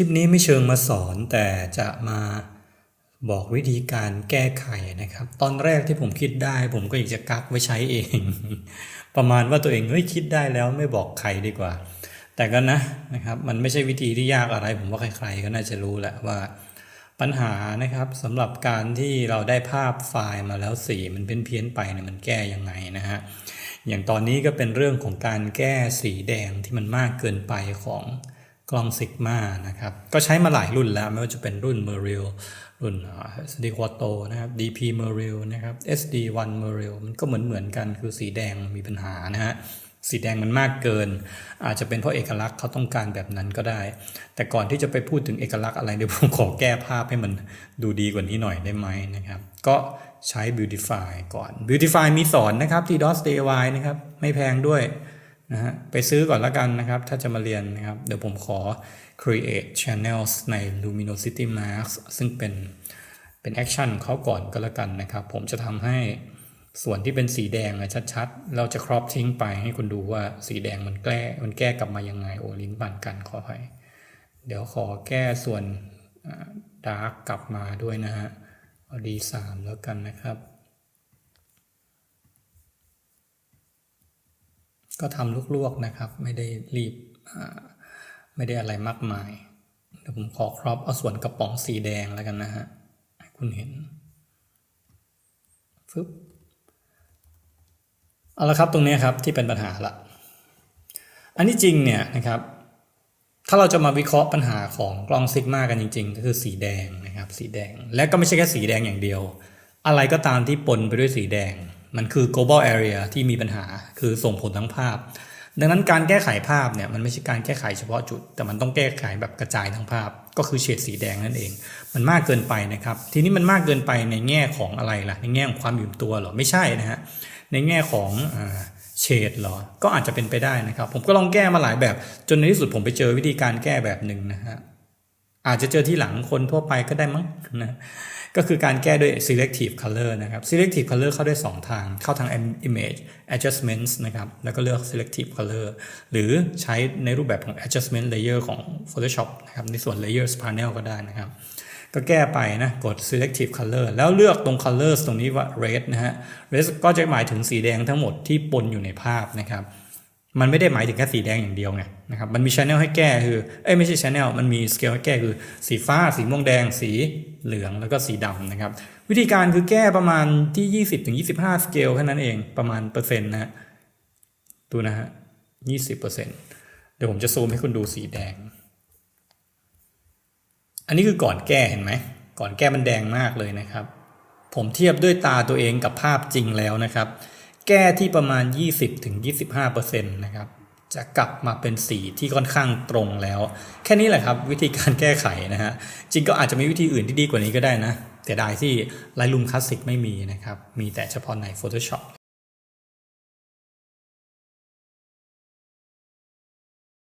ลิปนี้ไม่เชิงมาสอนแต่จะมาบอกวิธีการแก้ไขนะครับ ตอนแรกที่ผมคิดได้ ผมก็อยากจะกักไว้ใช้เอง ประมาณว่าตัวเองเฮ้ยคิดได้แล้วไม่บอกใครดีกว่า แต่ก็นะนะครับ มันไม่ใช่วิธีที่ยากอะไร ผมว่าใครๆก็น่าจะรู้แหละว่า ปัญหานะครับสำหรับการที่เราได้ภาพไฟล์มาแล้วสีมันเป็นเพี้ยนไปเนี่ยมันแก้ยังไงนะฮะอย่างตอนนี้ก็เป็นเรื่องของการแก้สีแดงที่มันมากเกินไปของ กล้องซิกมานะครับ ก็ใช้มาหลายรุ่นแล้ว ไม่ว่าจะเป็นรุ่น m e r i l รุ่น SD Quattro นะครับ DP m e r i l นะครับ SD1 m e r i l มันก็เหมือนเหมือนๆกันคือสีแดงมีปัญหานะฮะสีแดงมันมากเกิน อาจจะเป็นเพราะเอกลักษณ์เขาต้องการแบบนั้นก็ได้ แต่ก่อนที่จะไปพูดถึงเอกลักษณ์อะไรเดี๋ยวผมขอแก้ภาพให้มันดูดีกว่านี้หน่อยได้ไหมนะครับ ก็ใช้ Beautify ก่อน Beautify มีสอนนะครับที่ DOS DIY นะครับ ไม่แพงด้วย นะฮะไปซื้อก่อนละกันนะครับ ถ้าจะมาเรียนนะครับ เดี๋ยวผมขอ create channels ใน Luminosity Max ซึ่งเป็นเป็นแอคชั่นเขาก่อนก็แล้วกันนะครับ ผมจะทำให้ส่วนที่เป็นสีแดงอะชัดๆ เราจะครอปทิ้งไปให้คุณดูว่าสีแดงมันแก้มันแก้กลับมายังไง โอลิงก์บันกันขอไปเดี๋ยวขอแก้ส่วนดาร์กกลับมาด้วยนะฮะเอดีสามแล้วกันนะครับ ก็ทำลวกๆนะครับ ไม่ได้รีบไม่ได้อะไรมากมายเดี๋ยวผมขอครอปเอาส่วนกระป๋องสีแดงแล้วกันนะฮะให้คุณเห็นฟึบเอาละครับตรงนี้ครับที่เป็นปัญหาละอันนี้จริงเนี่ยนะครับถ้าเราจะมาวิเคราะห์ปัญหาของกล้องซิกมากันจริง ๆ ก็คือสีแดงนะครับสีแดงและก็ไม่ใช่แค่สีแดงอย่างเดียว อะไรก็ตามที่ปนไปด้วยสีแดง มันคือ global area ที่มีปัญหาคือส่งผลทั้งภาพ ดังนั้นการแก้ไขภาพเนี่ยมันไม่ใช่การแก้ไขเฉพาะจุด แต่มันต้องแก้ไขแบบกระจายทั้งภาพ ก็คือเฉดสีแดงนั่นเอง มันมากเกินไปนะครับ ทีนี้มันมากเกินไปในแง่ของอะไรล่ะ ในแง่ของความอยู่ตัวเหรอไม่ใช่นะฮะในแง่ของเฉดเหรอ ก็อาจจะเป็นไปได้นะครับ ผมก็ลองแก้มาหลายแบบจนในที่สุดผมไปเจอวิธีการแก้แบบหนึ่งนะฮะ อาจจะเจอที่หลังคนทั่วไปก็ได้มั้งนะก็คือการแก้ด้วย selective color นะครับ selective color เข้าได้ 2 ทาง เข้าทาง image adjustments นะครับ แล้วก็เลือก selective color หรือใช้ในรูปแบบของ adjustment layer ของ Photoshop นะครับ ในส่วน layers panel ก็ได้นะครับ ก็แก้ไปนะ กด selective color แล้วเลือกตรง colors ตรงนี้ว่า red นะฮะ red ก็จะหมายถึงสีแดงทั้งหมดที่ปนอยู่ในภาพนะครับ มันไม่ได้หมายถึงแค่สีแดงอย่างเดียวไงนะครับมันมี channel ให้แก้คือเอ้ยไม่ใช่ channel มันมี scale ให้แก้คือสีฟ้า สีม่วงแดง สีเหลืองแล้วก็สีดำนะครับ วิธีการคือแก้ประมาณที่ 20ถึง25 scale แค่นั้นเองประมาณเปอร์เซ็นต์นะฮะดูนะฮะ20เปอร์เซ็นต์เดี๋ยวผมจะซูมให้คุณดูสีแดง อันนี้คือก่อนแก้เห็นไหมก่อนแก้มันแดงมากเลยนะครับ ผมเทียบด้วยตาตัวเองกับภาพจริงแล้วนะครับ แก้ที่ประมาณ 20-25%นะครับจะกลับมาเป็นสีที่ค่อนข้างตรงแล้ว แค่นี้แหละครับวิธีการแก้ไขนะฮะจริงก็อาจจะมีวิธีอื่นที่ดีกว่านี้ก็ได้นะแต่ได้ที่ Lightroom Classic ไม่มีนะครับ มีแต่เฉพาะใน Photoshop